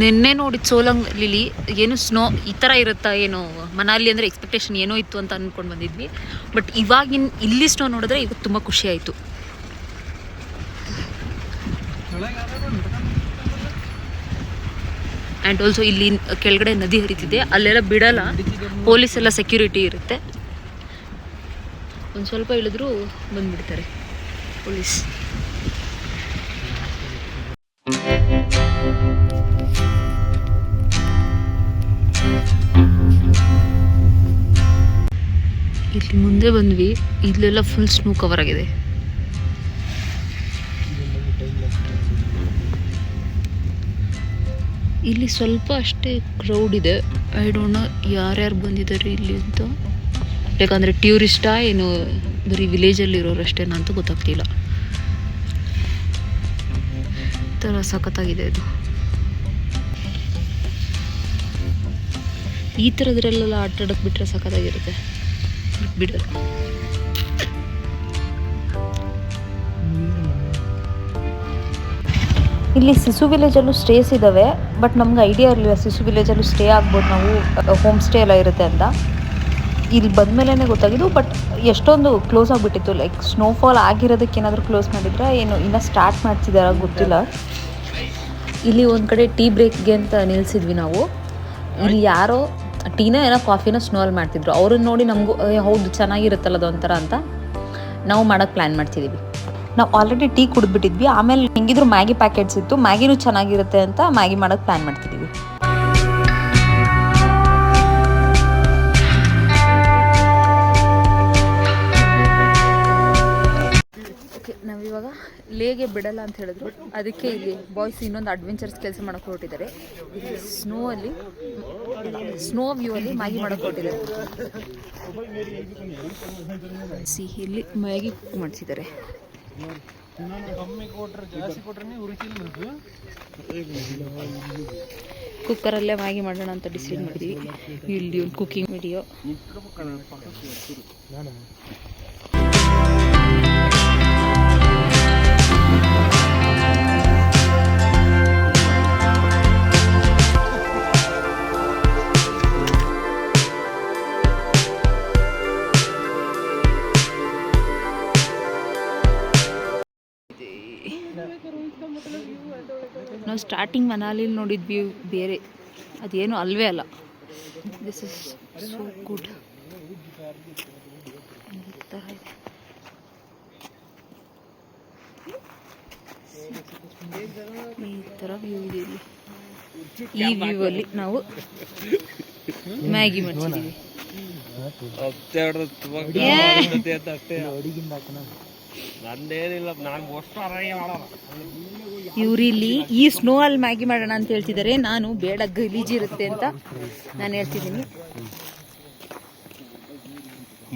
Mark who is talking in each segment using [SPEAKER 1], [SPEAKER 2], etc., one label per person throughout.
[SPEAKER 1] ನಿನ್ನೆ ನೋಡಿ ಸೋಲಂಗ್ ಲಿಲಿ, ಏನು ಸ್ನೋ ಈ ಥರ ಇರುತ್ತಾ ಏನು, ಮನಾಲಿ ಅಂದರೆ ಎಕ್ಸ್ಪೆಕ್ಟೇಷನ್ ಏನೋ ಇತ್ತು ಅಂತ ಅಂದ್ಕೊಂಡು ಬಂದಿದ್ವಿ. ಬಟ್ ಇವಾಗಿನ ಇಲ್ಲಿ ಸ್ನೋ ನೋಡಿದ್ರೆ ಇವತ್ತು ತುಂಬ ಖುಷಿ ಆಯಿತು. ಆ್ಯಂಡ್ ಆಲ್ಸೋ ಇಲ್ಲಿ ಕೆಳಗಡೆ ನದಿ ಹರಿತಿದೆ, ಅಲ್ಲೆಲ್ಲ ಬಿಡಲ್ಲ ಪೊಲೀಸ್ ಎಲ್ಲ ಸೆಕ್ಯೂರಿಟಿ ಇರುತ್ತೆ. ಒಂದು ಸ್ವಲ್ಪ ಇಳಿದ್ರು ಬಂದ್ಬಿಡ್ತಾರೆ ಪೊಲೀಸ್. ಇಲ್ಲಿ ಮುಂದೆ ಬಂದ್ವಿ. ಇಲ್ಲೆಲ್ಲ ಫುಲ್ ಸ್ನೂ ಕವರ್ ಆಗಿದೆ. ಇಲ್ಲಿ ಸ್ವಲ್ಪ ಅಷ್ಟೇ ಕ್ರೌಡ್ ಇದೆ. ಐ ಡೋಂಟ್ ನೋ ಯಾರ್ಯಾರು ಬಂದಿದ್ದಾರೆ ಇಲ್ಲಿ ಅಂತ. ಯಾಕಂದರೆ ಟ್ಯೂರಿಸ್ಟಾ ಏನು ಬರೀ ವಿಲೇಜಲ್ಲಿ ಇರೋರು ಅಷ್ಟೇನಾ ಅಂತ ಗೊತ್ತಾಗ್ತಿಲ್ಲ. ಥರ ಸಖತ್ತಾಗಿದೆ ಇದು. ಈ ಥರದ್ರಲ್ಲೆಲ್ಲ ಆಟ ಆಡೋಕೆ ಬಿಟ್ಟರೆ ಸಖತ್ತಾಗಿರುತ್ತೆ ಬಿಡಲ್ಲ
[SPEAKER 2] ಇಲ್ಲಿ ಸಿಸು ವಿಲೇಜಲ್ಲೂ ಸ್ಟೇಸ್ ಇದ್ದಾವೆ ಬಟ್ ನಮ್ಗೆ ಐಡಿಯಾ ಇರಲಿಲ್ಲ ಸಿಸು ವಿಲೇಜಲ್ಲೂ ಸ್ಟೇ ಆಗ್ಬೋದು ನಾವು ಹೋಮ್ ಸ್ಟೇ ಎಲ್ಲ ಇರುತ್ತೆ ಅಂತ. ಇಲ್ಲಿ ಬಂದಮೇಲೆ ಗೊತ್ತಾಗಿದ್ದು, ಬಟ್ ಎಷ್ಟೊಂದು ಕ್ಲೋಸ್ ಆಗಿಬಿಟ್ಟಿತ್ತು, ಲೈಕ್ ಸ್ನೋಫಾಲ್ ಆಗಿರೋದಕ್ಕೆ ಏನಾದರೂ ಕ್ಲೋಸ್ ಮಾಡಿದ್ರೆ ಏನು, ಇನ್ನೂ ಸ್ಟಾರ್ಟ್ ಮಾಡ್ತಿದ್ದಾರ ಗೊತ್ತಿಲ್ಲ.
[SPEAKER 1] ಇಲ್ಲಿ ಒಂದು ಕಡೆ ಟೀ ಬ್ರೇಕ್ಗೆ ಅಂತ ನಿಲ್ಸಿದ್ವಿ ನಾವು. ಇಲ್ಲಿ ಯಾರೋ ಟೀನ ಏನೋ ಕಾಫಿನ ಸ್ನೋಲ್ ಮಾಡ್ತಿದ್ರು. ಅವ್ರನ್ನ ನೋಡಿ ನಮಗೂ "ಏ, ಹೌದು ಚೆನ್ನಾಗಿರುತ್ತಲ್ಲ ಅದೊಂಥರ ಅಂತ ನಾವು ಮಾಡೋಕ್ಕೆ ಪ್ಲ್ಯಾನ್ ಮಾಡ್ತಿದ್ದೀವಿ
[SPEAKER 2] ನಾವು ಆಲ್ರೆಡಿ ಟೀ ಕುಡಿದ್ಬಿಟ್ಟಿದ್ವಿ. ಆಮೇಲೆ ಹೆಂಗಿದ್ರು ಮ್ಯಾಗಿ ಪ್ಯಾಕೆಟ್ಸ್ ಇತ್ತು. ಮ್ಯಾಗಿನೂ ಚೆನ್ನಾಗಿರುತ್ತೆ ಅಂತ ಮ್ಯಾಗಿ ಮಾಡೋಕ್ಕೆ ಪ್ಲ್ಯಾನ್ ಮಾಡ್ತಿದ್ದೀವಿ
[SPEAKER 1] ಲೇಗೆ ಬಿಡಲ್ಲ ಅಂತ ಹೇಳಿದ್ರು. ಅದಕ್ಕೆ ಇಲ್ಲಿ ಬಾಯ್ಸ್ ಇನ್ನೊಂದು ಅಡ್ವೆಂಚರ್ಸ್ ಕೆಲಸ ಮಾಡೋಕೆ ಹೊರಟಿದ್ದಾರೆ. ಸ್ನೋ ಅಲ್ಲಿ ಸ್ನೋ ವ್ಯೂ ಅಲ್ಲಿ ಮ್ಯಾಗಿ ಮಾಡೋಕೆ ಹೊರಟಿದ್ದಾರೆ. ಸಿಹಿಲಿ ಮ್ಯಾಗಿ ಕುಕ್ ಮಾಡಿಸಿದ್ದಾರೆ. ಕುಕ್ಕರಲ್ಲೇ ಮ್ಯಾಗಿ ಮಾಡೋಣ ಅಂತ ಡಿಸೈಡ್ ಮಾಡಿದ್ವಿ. ಇಲ್ಲಿ ಒಂದು ಕುಕಿಂಗ್ ವಿಡಿಯೋ ಸ್ಟಾರ್ಟಿಂಗ್ ಮನಾಲಿಲಿ ನೋಡಿದ್ವಿ ಬೇರೆ. ಅದೇನು ಅಲ್ವೇ ಅಲ್ಲ. ದಿಸ್ ಇಸ್ ಸೋ ಗುಡ್ ಈ ಥರ ವ್ಯೂ ಇದೆ ಇಲ್ಲಿ. ಈ ವ್ಯೂ ಅಲ್ಲಿ ನಾವು ಮ್ಯಾಗಿ ಮಾಡ್ತೀವಿ
[SPEAKER 3] ನಂದೇನಿಲ್ಲ ನಾನು ಅಷ್ಟು ಅರಾಯ ಮಾಡಲ್ಲ
[SPEAKER 1] ಇವ್ರು ಇಲ್ಲಿ ಈ ಸ್ನೋ ಅಲ್ಲಿ ಮ್ಯಾಗಿ ಮಾಡೋಣ ಅಂತ ಹೇಳ್ತಿದ್ದಾರೆ. ನಾನು ಬೇಡ ಗಲೀಜಿರುತ್ತೆ ಅಂತ ನಾನು ಹೇಳ್ತಿದ್ದೀನಿ.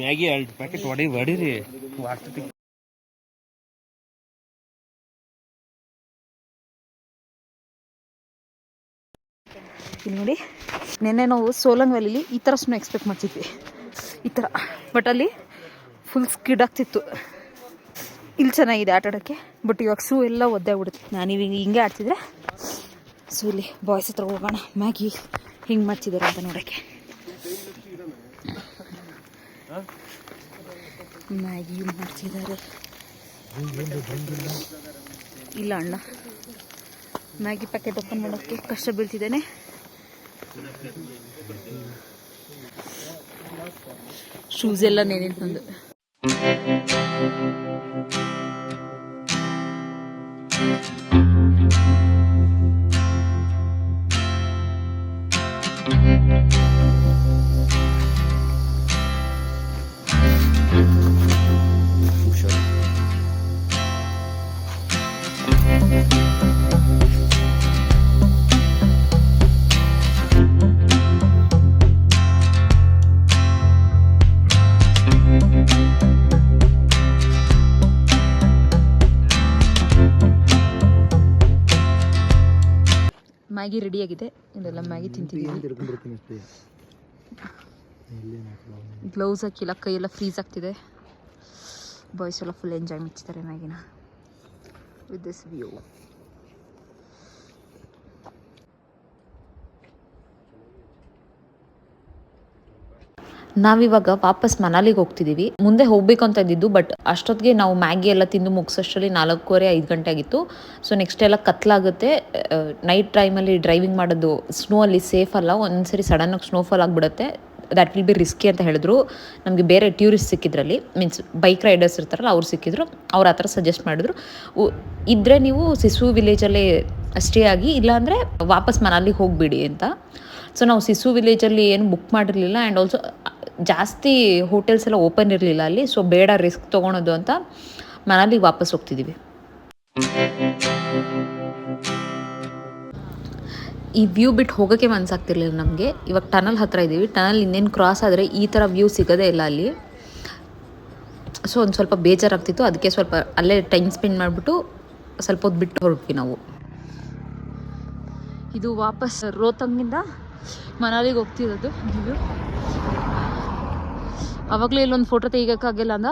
[SPEAKER 3] ಮ್ಯಾಗಿ ಎರಡು ಪ್ಯಾಕೆಟ್ ಹೊಡಿ ಹೊಡಿರಿ
[SPEAKER 1] ನೋಡಿ ನಿನ್ನೆ ನಾವು ಸೋಲಂಗ್ ವ್ಯಾಲಿಲಿ ಈ ಥರ ಸ್ನೋ ಎಕ್ಸ್ಪೆಕ್ಟ್ ಮಾಡ್ತಿದ್ವಿ. ಈ ಥರ. ಬಟ್ ಅಲ್ಲಿ ಫುಲ್ ಸ್ಕಿಡ್ ಆಗ್ತಿತ್ತು. ಇಲ್ಲಿ ಚೆನ್ನಾಗಿದೆ ಆಟ ಆಡೋಕ್ಕೆ. ಬಟ್ ಇವಾಗ ಸೂ ಎಲ್ಲ ಒದ್ದೆ ಬಿಡುತ್ತೆ ನಾನು ಇವಾಗ ಹಿಂಗೆ ಆಡ್ತಿದ್ರೆ ಸೊ ಇಲ್ಲಿ ಬಾಯ್ಸ್ ಹತ್ರ ಹೋಗೋಣ. ಮ್ಯಾಗಿ ಹಿಂಗೆ ಮಾಡ್ತಿದ್ದಾರೆ ಅಂತ ನೋಡೋಕ್ಕೆ. ಮ್ಯಾಗಿ ಮಾಡ್ತಿದ್ದಾರೆ ಇಲ್ಲ ಅಣ್ಣ. ಮ್ಯಾಗಿ ಪ್ಯಾಕೆಟ್ ಓಪನ್ ಮಾಡೋಕ್ಕೆ ಕಷ್ಟ ಬೀಳ್ತಿದ್ದಾನೆ. ಶೂಸ್ ಎಲ್ಲ ನೆನೆ ತಂದು Thank you. ಮ್ಯಾಗಿ ಆಗಿದೆ ಇದೆಲ್ಲ ಮ್ಯಾಗಿ ತಿಂತಿದ್ದೀವಿ ಗ್ಲೌಸ್ ಹಾಕಿಲ್ಲ ಕೈಯೆಲ್ಲ ಫ್ರೀಸ್ ಆಗ್ತಿದೆ. ಬಾಯ್ಸ್ ಎಲ್ಲ ಫುಲ್ ಎಂಜಾಯ್ ಮಾಡ್ತಿದ್ದಾರೆ ಮ್ಯಾಗಿನ. ವಿತ್ ದಿಸ್ ವ್ಯೂ
[SPEAKER 2] ನಾವಿವಾಗ ವಾಪಸ್ ಮನಾಲಿಗೆ ಹೋಗ್ತಿದ್ದೀವಿ ಮುಂದೆ ಹೋಗ್ಬೇಕು ಅಂತ ಇದ್ದಿದ್ದು ಬಟ್ ಅಷ್ಟೊತ್ತಿಗೆ ನಾವು ಮ್ಯಾಗಿ ಎಲ್ಲ ತಿಂದು ಮುಗಿಸೋಷ್ಟರಲ್ಲಿ ನಾಲ್ಕೂವರೆ, ಐದು ಗಂಟೆ ಆಗಿತ್ತು. ಸೊ ನೆಕ್ಸ್ಟ್ ಎಲ್ಲ ಕತ್ಲಾಗುತ್ತೆ. ನೈಟ್ ಟೈಮಲ್ಲಿ ಡ್ರೈವಿಂಗ್ ಮಾಡೋದು ಸ್ನೋ ಅಲ್ಲಿ ಸೇಫ್ ಅಲ್ಲ. ಒಂದ್ಸರಿ ಸಡನ್ನಾಗಿ ಸ್ನೋಫಾಲ್ ಆಗಿಬಿಡುತ್ತೆ. ದ್ಯಾಟ್ ವಿಲ್ ಬಿ ರಿಸ್ಕಿ ಅಂತ ಹೇಳಿದ್ರು. ನಮಗೆ ಬೇರೆ ಟ್ಯೂರಿಸ್ಟ್ ಸಿಕ್ಕಿದ್ರಲ್ಲಿ. ಮೀನ್ಸ್ ಬೈಕ್ ರೈಡರ್ಸ್ ಇರ್ತಾರಲ್ಲ, ಅವ್ರು ಸಿಕ್ಕಿದ್ರು. ಅವ್ರು ಆ ಥರ ಸಜೆಸ್ಟ್ ಮಾಡಿದ್ರು. ಇದ್ದರೆ ನೀವು ಸಿಸು ವಿಲೇಜಲ್ಲೇ ಸ್ಟೇ ಆಗಿ, ಇಲ್ಲಾಂದರೆ ವಾಪಸ್ ಮನಾಲಿಗೆ ಹೋಗಿಬಿಡಿ ಅಂತ. ಸೊ ನಾವು ಸಿಸು ವಿಲೇಜಲ್ಲಿ ಏನು ಬುಕ್ ಮಾಡಿರಲಿಲ್ಲ. ಆ್ಯಂಡ್ ಆಲ್ಸೋ ಜಾಸ್ತಿ ಹೋಟೆಲ್ಸ್ ಎಲ್ಲ ಓಪನ್ ಇರಲಿಲ್ಲ ಅಲ್ಲಿ ಸೊ ಬೇಡ ರಿಸ್ಕ್ ತೊಗೊಳೋದು ಅಂತ ಮನಾಲಿಗೆ ವಾಪಸ್ ಹೋಗ್ತಿದ್ದೀವಿ ಈ ವ್ಯೂ ಬಿಟ್ಟು ಹೋಗೋಕ್ಕೆ ಮನಸ್ಸಾಗ್ತಿರ್ಲಿಲ್ಲ ನಮಗೆ. ಇವಾಗ ಟನಲ್ ಹತ್ರ ಇದ್ದೀವಿ ಟನಲ್ ಇನ್ನೇನು ಕ್ರಾಸ್ ಆದರೆ ಈ ಥರ ವ್ಯೂ ಸಿಗೋದೇ ಇಲ್ಲ ಅಲ್ಲಿ. ಸೊ ಒಂದು ಸ್ವಲ್ಪ ಬೇಜಾರಾಗ್ತಿತ್ತು. ಅದಕ್ಕೆ ಸ್ವಲ್ಪ ಅಲ್ಲೇ ಟೈಮ್ ಸ್ಪೆಂಡ್ ಮಾಡಿಬಿಟ್ಟು ಸ್ವಲ್ಪ ಹೊತ್ತು ಬಿಟ್ಟು ಹೊರಟ್ವಿ ನಾವು.
[SPEAKER 1] ಇದು ವಾಪಸ್ ರೋತಂಗಿಂದ ಮನಾಲಿಗೆ ಹೋಗ್ತಿರೋದು ಇದು ಅವಾಗಲೇ ಇಲ್ಲೊಂದು ಫೋಟೋ ತೆಗಿಯೋಕ್ಕಾಗಿಲ್ಲ ಅಂದ.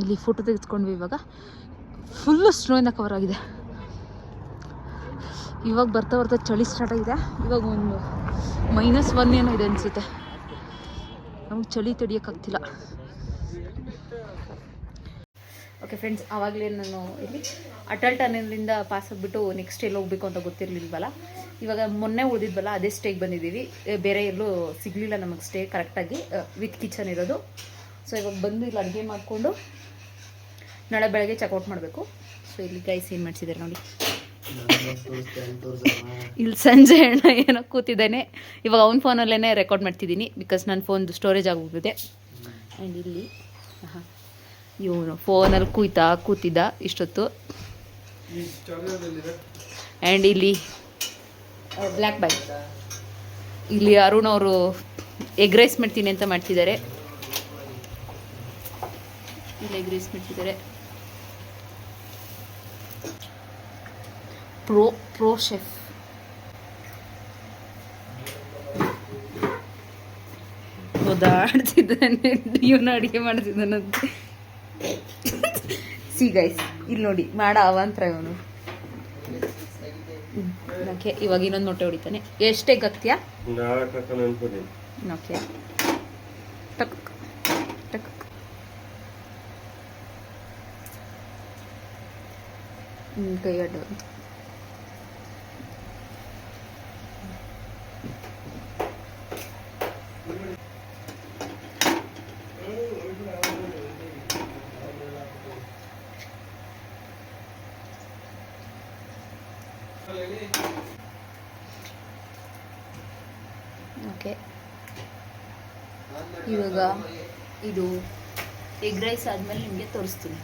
[SPEAKER 1] ಇಲ್ಲಿ ಫೋಟೋ ತೆಗೆದುಕೊಂಡ್ವಿ ಇವಾಗ. ಫುಲ್ಲು ಸ್ನೋಯಿಂದ ಕವರ್ ಆಗಿದೆ. ಇವಾಗ ಬರ್ತಾ ಬರ್ತಾ ಚಳಿ ಸ್ಟಾರ್ಟ್ ಆಗಿದೆ. ಇವಾಗ ಒಂದು ಮೈನಸ್ ಒನ್ ಏನೋ ಇದೆ ಅನಿಸುತ್ತೆ. ನಮ್ಗೆ ಚಳಿ ತಡಿಯೋಕ್ಕಾಗ್ತಿಲ್ಲ ಓಕೆ ಫ್ರೆಂಡ್ಸ್ ಆವಾಗಲೇ ನಾನು ಇಲ್ಲಿ ಅಟಲ್ ಟನಲಿಂದ ಪಾಸ್ ಆಗಿಬಿಟ್ಟು ನೆಕ್ಸ್ಟ್ ಎಲ್ಲಿ ಹೋಗ್ಬೇಕು ಅಂತ ಗೊತ್ತಿರಲಿಲ್ವಲ್ಲ? ಇವಾಗ ಮೊನ್ನೆ ಉಳಿದಿದ್ವಲ್ಲ ಅದೇ ಸ್ಟೇಗೆ ಬಂದಿದ್ದೀವಿ. ಬೇರೆ ಎಲ್ಲೂ ಸಿಗಲಿಲ್ಲ ನಮಗೆ ಸ್ಟೇ ಕರೆಕ್ಟಾಗಿ ವಿತ್ ಕಿಚನ್ ಇರೋದು. ಸೊ ಇವಾಗ ಬಂದು ಇಲ್ಲಿ ಅಡುಗೆ ಮಾಡಿಕೊಂಡು ನಾಳೆ ಬೆಳಗ್ಗೆ ಚೆಕ್ಔಟ್ ಮಾಡಬೇಕು. ಸೊ ಇಲ್ಲಿ ಗೈಸ್ ಏನು ಮಾಡಿಸಿದ್ದಾರೆ ನೋಡಿ. ಇಲ್ಲಿ ಸಂಜೆ ಅಣ್ಣ ಏನೋ ಕೂತಿದ್ದೇನೆ. ಇವಾಗ ಅವ್ನ ಫೋನಲ್ಲೇ ರೆಕಾರ್ಡ್ ಮಾಡ್ತಿದ್ದೀನಿ ಬಿಕಾಸ್ ನನ್ನ ಫೋನ್ದು ಸ್ಟೋರೇಜ್ ಆಗೋಗಿದೆ ಆ್ಯಂಡ್ ಇಲ್ಲಿ ಹಾಂ ಇವನು ಫೋನಲ್ಲಿ ಕೂಯ್ತಾ ಕೂತಿದ್ದ ಇಷ್ಟೊತ್ತು. ಆ್ಯಂಡ್ ಇಲ್ಲಿ ಬ್ಲ್ಯಾಕ್ ಬೈ ಇಲ್ಲಿ ಅರುಣ್ ಅವರು ಎಗ್ ರೈಸ್ ಮಾಡ್ತೀನಿ ಅಂತ ಮಾಡ್ತಿದ್ದಾರೆ. ಇಲ್ಲಿ ಎಗ್ ರೈಸ್ ಮಾಡ್ತಿದ್ದಾರೆ. ಪ್ರೋ ಪ್ರೋ ಶೆಫ್ ಓದಾಡ್ತಿದ್ದಾನೆ ಇವನು ಅಡುಗೆ ಮಾಡ್ತಿದ್ದಾನಂತೆ. ಸಿ ಗೈಸ್ ಇಲ್ಲಿ ನೋಡಿ, ಮಾಡ ಅವಾಂತರ ಇವನು. ಓಕೆ ಇವಾಗ ಇನ್ನೊಂದು ಮೊಟ್ಟೆ ಹೊಡಿತಾನೆ. ಎಷ್ಟೇ ಗತ್ಯ? ಟಕ್ ಟಕ್ ಕೈ ಅಡ್ಡ ಓಕೆ ಇವಾಗ ಇದು ಎಗ್ ರೈಸ್ ಆದಮೇಲೆ ನಿಮಗೆ ತೋರಿಸ್ತೀನಿ.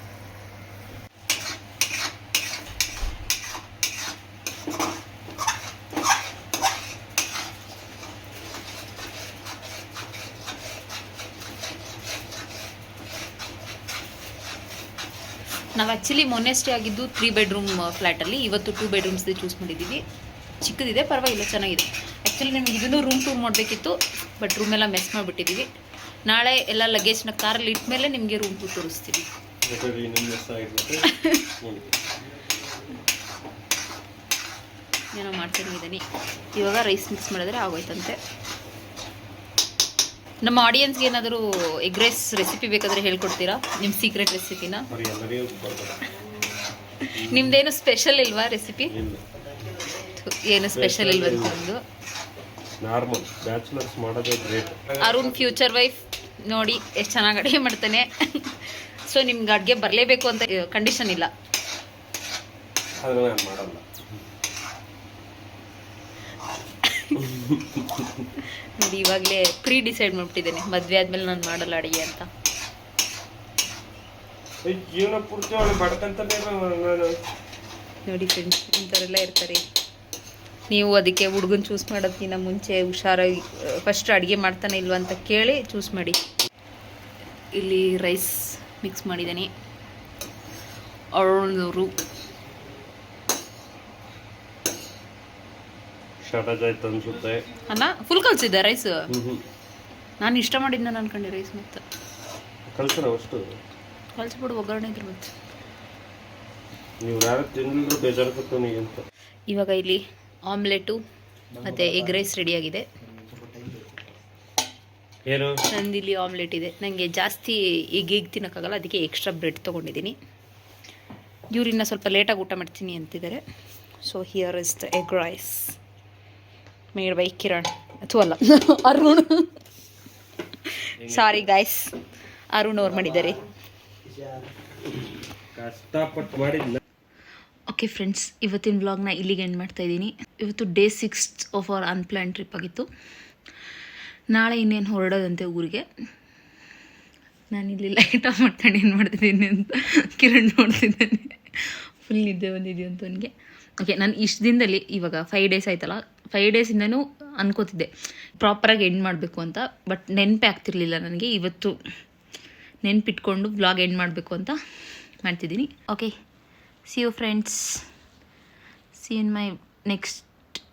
[SPEAKER 1] ನಾವು ಆ್ಯಕ್ಚುಲಿ ಮೊನ್ನೆ ಸ್ಟೇ ಆಗಿದ್ದು ತ್ರೀ ಬೆಡ್ರೂಮ್ ಫ್ಲ್ಯಾಟಲ್ಲಿ ಇವತ್ತು ಟೂ ಬೆಡ್ರೂಮ್ಸ್ದೇ ಚೂಸ್ ಮಾಡಿದ್ದೀವಿ. ಚಿಕ್ಕದಿದೆ ಪರವಾಗಿಲ್ಲ ಚೆನ್ನಾಗಿದೆ. ಆ್ಯಕ್ಚುಲಿ ನಿಮ್ಗೆ ಇದನ್ನು ರೂಮ್ ಟೂರ್ ಮಾಡಬೇಕಿತ್ತು ಬಟ್ ರೂಮೆಲ್ಲ ಎಲ್ಲ ಮೆಸ್ ಮಾಡಿಬಿಟ್ಟಿದ್ದೀವಿ. ನಾಳೆ ಎಲ್ಲ ಲಗೇಜ್ನ ಕಾರಲ್ಲಿ ಇಟ್ಮೇಲೆ ನಿಮಗೆ ರೂಮ್ ಟೂರ್ ತೋರಿಸ್ತೀವಿ. ಏನೋ ಮಾಡ್ಕೊಂಡಿದ್ದೀನಿ ಇವಾಗ ರೈಸ್ ಮಿಕ್ಸ್ ಮಾಡಿದ್ರೆ ಆಗೋಯ್ತಂತೆ. ನಮ್ಮ ಆಡಿಯನ್ಸ್ಗೆ ಏನಾದರೂ ಎಗ್ ರೈಸ್ ರೆಸಿಪಿ ಬೇಕಾದರೆ ಹೇಳ್ಕೊಡ್ತೀರಾ? ನಿಮ್ಮ ಸೀಕ್ರೆಟ್ ರೆಸಿಪಿನ ನಿಮ್ದೇನು ಸ್ಪೆಷಲ್ ಇಲ್ವಾ ರೆಸಿಪಿ ಏನು ಸ್ಪೆಷಲ್ ಇಲ್ವಂತ ಒಂದು
[SPEAKER 3] ನಾರ್ಮಲ್ ಬ್ಯಾಚುಲರ್ಸ್ ಮಾಡೋದೇ ಗ್ರೇಟ್
[SPEAKER 1] ಅರುಣ್ ಫ್ಯೂಚರ್ ವೈಫ್ ನೋಡಿ ಎಷ್ಟು ಚೆನ್ನಾಗಿ ಅಡುಗೆ ಮಾಡ್ತಾನೆ. ಸೊ ನಿಮ್ಗೆ ಅಡುಗೆ ಬರಲೇಬೇಕು ಅಂತ ಕಂಡೀಷನ್ ಇಲ್ಲ.
[SPEAKER 3] ಅದನ್ನು ನಾನು ಮಾಡಲ್ಲ.
[SPEAKER 1] ನೋಡಿ ಇವಾಗಲೇ ಪ್ರೀ ಡಿಸೈಡ್ ಮಾಡ್ಬಿಟ್ಟಿದ್ದೇನೆ. ಮದುವೆ ಆದಮೇಲೆ ನಾನು ಮಾಡಲ್ಲ ಅಡುಗೆ ಅಂತ.
[SPEAKER 3] ಜೀವನ ಪೂರ್ತಿ ಅವಳು ಬಡ್ಕಂತಾನೆ
[SPEAKER 1] ನೋಡಿ ಫ್ರೆಂಡ್ಸ್ ಇಂಥವರೆಲ್ಲ ಇರ್ತಾರೆ. ನೀವು ಅದಕ್ಕೆ ಹುಡುಗನ ಚೂಸ್ ಮಾಡೋದಕ್ಕಿಂತ ಮುಂಚೆ ಹುಷಾರಾಗಿ ಫಸ್ಟ್ ಅಡುಗೆ ಮಾಡ್ತಾನೆ ಇಲ್ವಾ ಅಂತ ಕೇಳಿ ಚೂಸ್ ಮಾಡಿ. ಇಲ್ಲಿ ರೈಸ್ ಮಿಕ್ಸ್ ಮಾಡಿದ್ದೀನಿ. ಅರುಣವರು
[SPEAKER 3] ಶಾರ್ಟೇಜ್ ಆಯ್ತು ಅನ್ಸುತ್ತೆ
[SPEAKER 1] ಅಲ್ಲ ಫುಲ್ ಕಲ್ಸಿದ್ದೆ ರೈಸ್ ನಾನು ಇಷ್ಟ ಮಾಡಿದ್ನ ನಾನು ಅನ್ಕೊಂಡೆ ರೈಸ್ ಮತ್ತೆ.
[SPEAKER 3] ಕಳ್ಸೋಣ ಅಷ್ಟು?
[SPEAKER 1] ಕಲ್ಸ್ಬಿಡು ಒಗ್ಗರಣೆ ಇದ್ರ ಮತ್ತೆ.
[SPEAKER 3] ನೀವು ಯಾರು ತಿಂದಿದ್ರು ಬೇಜಾರು ನನಗೆ ಅಂತ.
[SPEAKER 1] ಇವಾಗ ಇಲ್ಲಿ ಆಮ್ಲೆಟು ಮತ್ತೆ ಎಗ್ ರೈಸ್ ರೆಡಿಯಾಗಿದೆ
[SPEAKER 3] ಏನು?
[SPEAKER 1] ನಂದಿಲ್ಲಿ ಆಮ್ಲೆಟ್ ಇದೆ. ನನಗೆ ಜಾಸ್ತಿ ಈಗ ಈಗ ತಿನ್ನೋಕ್ಕಾಗಲ್ಲ ಅದಕ್ಕೆ ಎಕ್ಸ್ಟ್ರಾ ಬ್ರೆಡ್ ತೊಗೊಂಡಿದ್ದೀನಿ. ಇವ್ರಿನ್ನ ಸ್ವಲ್ಪ ಲೇಟಾಗಿ ಊಟ ಮಾಡ್ತೀನಿ ಅಂತಿದ್ದಾರೆ. So here is the egg rice made by Kiran ಅಥವಾ ಅಲ್ಲ ಅರುಣ್ ಸಾರಿ ಗಾಯ್ಸ್ ಅರುಣ್ ಅವ್ರು ಮಾಡಿದ್ದಾರೆ.
[SPEAKER 3] ಕಷ್ಟಪಟ್ಟು ಮಾಡಿದ್ನ
[SPEAKER 1] ಓಕೆ ಫ್ರೆಂಡ್ಸ್ ಇವತ್ತಿನ ವ್ಲಾಗ್ನ ಇಲ್ಲಿಗೆ ಎಂಡ್ ಮಾಡ್ತಾ ಇದ್ದೀನಿ. ಇವತ್ತು day six of our unplanned trip ಆಗಿತ್ತು. ನಾಳೆ ಇನ್ನೇನು ಹೊರಡೋದಂತೆ ಊರಿಗೆ. ನಾನು ಇಲ್ಲಿ ಲೈಟ್ ಆಫ್ ಮಾಡ್ಕೊಂಡು ಏನು ಮಾಡ್ತಿದ್ದೀನಿ ಅಂತ ಕಿರಣ್ ನೋಡ್ತಿದ್ದಾನೆ. ಫುಲ್ ನಿದ್ದೆ ಬಂದಿದ್ದೀವಿ ಅಂತ ಅವನಿಗೆ. ಓಕೆ ನಾನು ಇಷ್ಟು ದಿನದಲ್ಲಿ ಇವಾಗ ಫೈವ್ ಡೇಸ್ ಆಯ್ತಲ್ಲ ಫೈವ್ ಡೇಸಿಂದನೂ ಅನ್ಕೋತಿದ್ದೆ. ಪ್ರಾಪರಾಗಿ ಎಂಡ್ ಮಾಡಬೇಕು ಅಂತ ಬಟ್ ನೆನಪೇ ಆಗ್ತಿರ್ಲಿಲ್ಲ ನನಗೆ. ಇವತ್ತು ನೆನ್ಪಿಟ್ಕೊಂಡು ವ್ಲಾಗ್ ಎಂಡ್ ಮಾಡಬೇಕು ಅಂತ ಮಾಡ್ತಿದ್ದೀನಿ. Okay see you friends see in my next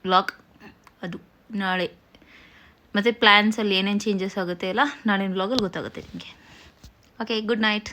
[SPEAKER 1] vlog ಅದು ನಾಳೆ. ಮತ್ತು ಪ್ಲ್ಯಾನ್ಸಲ್ಲಿ ಏನೇನು ಚೇಂಜಸ್ ಆಗುತ್ತೆ ಅಲ್ಲ ನಾಳಿನ ವ್ಲಾಗಲ್ಲಿ ಗೊತ್ತಾಗುತ್ತೆ ನಿಮಗೆ. Okay good night